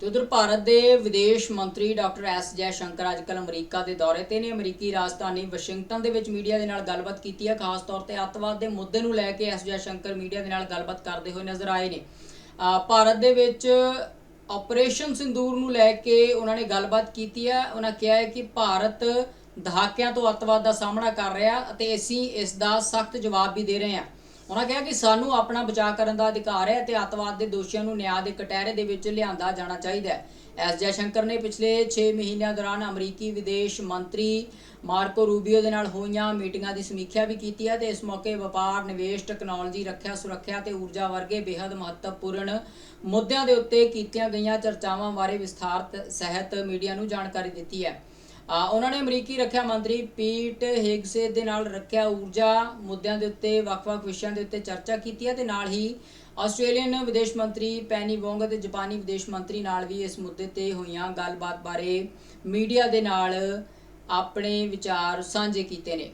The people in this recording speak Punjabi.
ਤੇ ਉਧਰ ਭਾਰਤ ਦੇ ਵਿਦੇਸ਼ ਮੰਤਰੀ ਡਾਕਟਰ ਐਸ ਜੈ ਸ਼ੰਕਰ ਅੱਜਕੱਲ ਅਮਰੀਕਾ ਦੇ ਦੌਰੇ ਤੇ ਨੇ। ਅਮਰੀਕੀ ਰਾਜਧਾਨੀ ਵਾਸ਼ਿੰਗਟਨ ਦੇ ਵਿੱਚ ਮੀਡੀਆ ਦੇ ਨਾਲ ਗੱਲਬਾਤ ਕੀਤੀ ਹੈ ਖਾਸ ਤੌਰ ਤੇ ਅੱਤਵਾਦ ਦੇ ਮੁੱਦੇ ਨੂੰ ਲੈ K S Jai Shankar media ਦੇ ਨਾਲ ਗੱਲਬਾਤ ਕਰਦੇ ਹੋਏ ਨਜ਼ਰ ਆਏ ਨੇ। ਭਾਰਤ ਦੇ ਵਿੱਚ ਆਪਰੇਸ਼ਨ ਸਿੰਦੂਰ ਨੂੰ ਲੈ ਕੇ ਉਹਨਾਂ ਨੇ ਗੱਲਬਾਤ ਕੀਤੀ ਹੈ ਉਹਨਾਂ ਕਿਹਾ ਹੈ ਕਿ ਭਾਰਤ ਦਹਾਕਿਆਂ ਤੋਂ ਅੱਤਵਾਦ ਦਾ ਸਾਹਮਣਾ ਕਰ ਰਿਹਾ ਅਤੇ ਅਸੀਂ ਇਸ ਦਾ ਸਖਤ ਜਵਾਬ ਵੀ ਦੇ ਰਹੇ ਹਾਂ। ਉਹਨਾਂ ਕਿਹਾ ਕਿ ਸਾਨੂੰ ਆਪਣਾ ਬਚਾਅ ਕਰਨ ਦਾ ਅਧਿਕਾਰ ਹੈ ਤੇ ਅੱਤਵਾਦ ਦੇ ਦੋਸ਼ੀਆਂ ਨੂੰ ਨਿਆਂ ਦੇ ਕਟਹਿਰੇ ਦੇ ਵਿੱਚ ਲਿਆਂਦਾ ਜਾਣਾ ਚਾਹੀਦਾ ਹੈ। ਐਸ ਜੈਸ਼ੰਕਰ ਨੇ ਪਿਛਲੇ 6 ਮਹੀਨਿਆਂ ਦੌਰਾਨ ਅਮਰੀਕੀ ਵਿਦੇਸ਼ ਮੰਤਰੀ ਮਾਰਕੋ ਰੂਬੀਓ ਦੇ ਨਾਲ ਹੋਈਆਂ ਮੀਟਿੰਗਾਂ ਦੀ ਸਮੀਖਿਆ ਵੀ ਕੀਤੀ ਹੈ ਤੇ ਇਸ ਮੌਕੇ ਵਪਾਰ, ਨਿਵੇਸ਼, ਟੈਕਨੋਲੋਜੀ, ਰੱਖਿਆ, ਸੁਰੱਖਿਆ ਤੇ ਊਰਜਾ ਵਰਗੇ ਬੇहद ਮਹੱਤਵਪੂਰਨ ਮੁੱਦਿਆਂ ਦੇ ਉੱਤੇ ਕੀਤੀਆਂ ਗਈਆਂ ਚਰਚਾਵਾਂ ਬਾਰੇ ਵਿਸਥਾਰਤ ਸਹਿਤ ਮੀਡੀਆ ਨੂੰ ਜਾਣਕਾਰੀ ਦਿੱਤੀ ਹੈ। ਉਹਨਾਂ ਨੇ ਅਮਰੀਕੀ ਰੱਖਿਆ ਮੰਤਰੀ ਪੀਟ ਹਿਗਸੇ ਦੇ ਨਾਲ ਰੱਖਿਆ ਊਰਜਾ ਮੁੱਦਿਆਂ ਦੇ ਉੱਤੇ ਵੱਖ-ਵੱਖ ਵਿਸ਼ਿਆਂ ਦੇ ਉੱਤੇ ਚਰਚਾ ਕੀਤੀ ਹੈ ਤੇ ਨਾਲ ਹੀ ਆਸਟ੍ਰੇਲੀਅਨ ਵਿਦੇਸ਼ ਮੰਤਰੀ ਪੈਨੀ ਵੋਂਗ ਅਤੇ ਜਾਪਾਨੀ ਵਿਦੇਸ਼ ਮੰਤਰੀ ਨਾਲ ਵੀ ਇਸ ਮੁੱਦੇ ਤੇ ਹੋਈਆਂ ਗੱਲਬਾਤ ਬਾਰੇ ਮੀਡੀਆ ਦੇ ਨਾਲ ਆਪਣੇ ਵਿਚਾਰ ਸਾਂਝੇ ਕੀਤੇ ਨੇ।